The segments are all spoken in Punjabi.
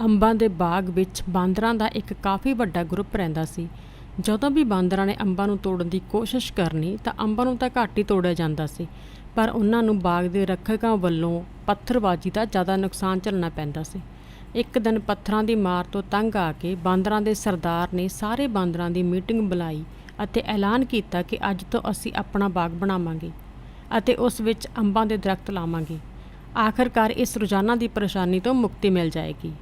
ਅੰਬਾਂ ਦੇ ਬਾਗ ਵਿੱਚ ਬਾਂਦਰਾਂ ਦਾ ਇੱਕ ਕਾਫੀ ਵੱਡਾ ਗਰੁੱਪ ਰਹਿੰਦਾ ਸੀ। ਜਦੋਂ ਵੀ ਬਾਂਦਰਾਂ ਨੇ ਅੰਬਾਂ ਨੂੰ ਤੋੜਨ ਦੀ ਕੋਸ਼ਿਸ਼ ਕਰਨੀ, ਤਾਂ ਅੰਬਾਂ ਨੂੰ ਤਾਂ ਘੱਟ ਹੀ ਤੋੜਿਆ ਜਾਂਦਾ ਸੀ। ਪਰ ਉਹਨਾਂ ਨੂੰ ਬਾਗ ਦੇ ਰੱਖਕਾਂ ਵੱਲੋਂ ਪੱਥਰਬਾਜ਼ੀ ਦਾ ਜ਼ਿਆਦਾ ਨੁਕਸਾਨ ਝੱਲਣਾ ਪੈਂਦਾ ਸੀ। ਇੱਕ ਦਿਨ ਪੱਥਰਾਂ ਦੀ ਮਾਰ ਤੋਂ ਤੰਗ ਆ ਕੇ ਬਾਂਦਰਾਂ ਦੇ ਸਰਦਾਰ ਨੇ ਸਾਰੇ ਬਾਂਦਰਾਂ ਦੀ ਮੀਟਿੰਗ ਬੁਲਾਈ ਅਤੇ ਐਲਾਨ ਕੀਤਾ ਕਿ ਅੱਜ ਤੋਂ ਅਸੀਂ ਆਪਣਾ ਬਾਗ ਬਣਾਵਾਂਗੇ ਅਤੇ ਉਸ ਵਿੱਚ ਅੰਬਾਂ ਦੇ ਦਰਖਤ ਲਾਵਾਂਗੇ। ਆਖਰਕਾਰ ਇਸ ਰੋਜ਼ਾਨਾ ਦੀ ਪਰੇਸ਼ਾਨੀ ਤੋਂ ਮੁਕਤੀ ਮਿਲ ਜਾਏਗੀ।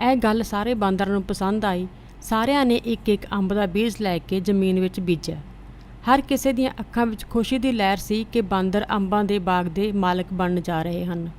ਇਹ ਗੱਲ ਸਾਰੇ ਬਾਂਦਰਾਂ ਨੂੰ ਪਸੰਦ ਆਈ। ਸਾਰਿਆਂ ਨੇ ਇੱਕ ਇੱਕ ਅੰਬ ਦਾ ਬੀਜ ਲੈ ਕੇ ਜ਼ਮੀਨ ਵਿੱਚ ਬੀਜਿਆ। ਹਰ ਕਿਸੇ ਦੀਆਂ ਅੱਖਾਂ ਵਿੱਚ ਖੁਸ਼ੀ ਦੀ ਲਹਿਰ ਸੀ ਕਿ ਬਾਂਦਰ ਅੰਬਾਂ ਦੇ ਬਾਗ ਦੇ ਮਾਲਕ ਬਣਨ ਜਾ ਰਹੇ ਹਨ।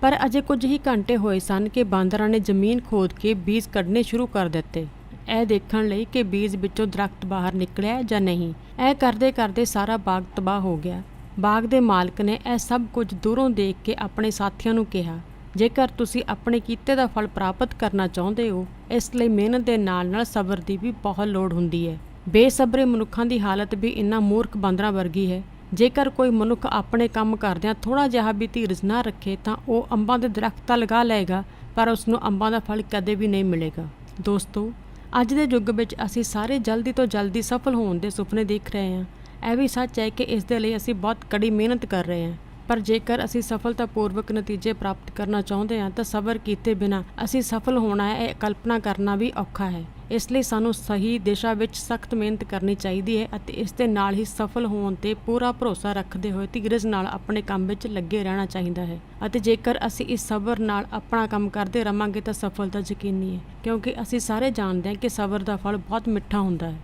ਪਰ ਅਜੇ ਕੁਝ ਹੀ ਘੰਟੇ ਹੋਏ ਸਨ ਕਿ ਬਾਂਦਰਾਂ ਨੇ ਜ਼ਮੀਨ ਖੋਦ ਕੇ ਬੀਜ ਕੱਢਣੇ ਸ਼ੁਰੂ ਕਰ ਦਿੱਤੇ। ਇਹ ਦੇਖਣ ਲਈ ਕਿ ਬੀਜ ਵਿੱਚੋਂ ਦਰਖਤ ਬਾਹਰ ਨਿਕਲਿਆ ਜਾਂ ਨਹੀਂ। ਇਹ ਕਰਦੇ ਕਰਦੇ ਸਾਰਾ ਬਾਗ ਤਬਾਹ ਹੋ ਗਿਆ। ਬਾਗ ਦੇ ਮਾਲਕ ਨੇ ਇਹ ਸਭ ਕੁਝ ਦੂਰੋਂ ਦੇਖ ਕੇ ਆਪਣੇ ਸਾਥੀਆਂ ਨੂੰ ਕਿਹਾ। ਜੇਕਰ ਤੁਸੀਂ ਆਪਣੇ ਕੀਤੇ ਦਾ ਫਲ ਪ੍ਰਾਪਤ ਕਰਨਾ ਚਾਹੁੰਦੇ ਹੋ, ਇਸ ਲਈ ਮਿਹਨਤ ਦੇ ਨਾਲ-ਨਾਲ ਸਬਰ ਦੀ ਵੀ ਬਹੁਤ ਲੋੜ ਹੁੰਦੀ ਹੈ। ਬੇਸਬਰੇ ਮਨੁੱਖਾਂ ਦੀ ਹਾਲਤ ਵੀ ਇਨ੍ਹਾਂ ਮੂਰਖ ਬਾਂਦਰਾਂ ਵਰਗੀ ਹੈ। ਜੇਕਰ ਕੋਈ ਮਨੁੱਖ ਆਪਣੇ ਕੰਮ ਕਰਦਿਆਂ ਥੋੜਾ ਜਿਹਾ ਵੀ ਧੀਰਜ ਨਾ ਰੱਖੇ, ਤਾਂ ਉਹ ਅੰਬਾਂ ਦੇ ਦਰਖਤ ਤਾਂ ਲਗਾ ਲਏਗਾ, ਪਰ ਉਸ ਨੂੰ ਅੰਬਾਂ ਦਾ ਫਲ ਕਦੇ ਵੀ ਨਹੀਂ ਮਿਲੇਗਾ। ਦੋਸਤੋ, ਅੱਜ ਦੇ ਯੁੱਗ ਵਿੱਚ ਅਸੀਂ ਸਾਰੇ ਜਲਦੀ ਤੋਂ ਜਲਦੀ ਸਫਲ ਹੋਣ ਦੇ ਸੁਪਨੇ ਦੇਖ ਰਹੇ ਹਾਂ। ਇਹ ਵੀ ਸੱਚ ਹੈ ਕਿ ਇਸ ਦੇ ਲਈ ਅਸੀਂ ਬਹੁਤ ਕੜੀ ਮਿਹਨਤ ਕਰ ਰਹੇ ਹਾਂ। ਪਰ ਜੇਕਰ ਅਸੀਂ ਸਫਲਤਾਪੂਰਵਕ ਨਤੀਜੇ ਪ੍ਰਾਪਤ ਕਰਨਾ ਚਾਹੁੰਦੇ ਹਾਂ, ਤਾਂ ਸਬਰ ਕੀਤੇ ਬਿਨਾ ਅਸੀਂ ਸਫਲ ਹੋਣਾ ਹੈ, ਇਹ ਕਲਪਨਾ ਕਰਨਾ ਵੀ ਔਖਾ ਹੈ। ਇਸ ਲਈ ਸਾਨੂੰ ਸਹੀ ਦਿਸ਼ਾ ਵਿੱਚ ਸਖਤ ਮਿਹਨਤ ਕਰਨੀ ਚਾਹੀਦੀ ਹੈ ਅਤੇ ਇਸ ਦੇ ਨਾਲ ਹੀ ਸਫਲ ਹੋਣ ਤੇ ਪੂਰਾ ਭਰੋਸਾ ਰੱਖਦੇ ਹੋਏ ਧੀਰਜ ਨਾਲ ਆਪਣੇ ਕੰਮ ਵਿੱਚ ਲੱਗੇ ਰਹਿਣਾ ਚਾਹੀਦਾ ਹੈ। ਅਤੇ ਜੇਕਰ ਅਸੀਂ ਇਸ ਸਬਰ ਨਾਲ ਆਪਣਾ ਕੰਮ ਕਰਦੇ ਰਵਾਂਗੇ, ਤਾਂ ਸਫਲਤਾ ਯਕੀਨੀ ਹੈ, ਕਿਉਂਕਿ ਅਸੀਂ ਸਾਰੇ ਜਾਣਦੇ ਹਾਂ ਕਿ ਸਬਰ ਦਾ ਫਲ ਬਹੁਤ ਮਿੱਠਾ ਹੁੰਦਾ ਹੈ।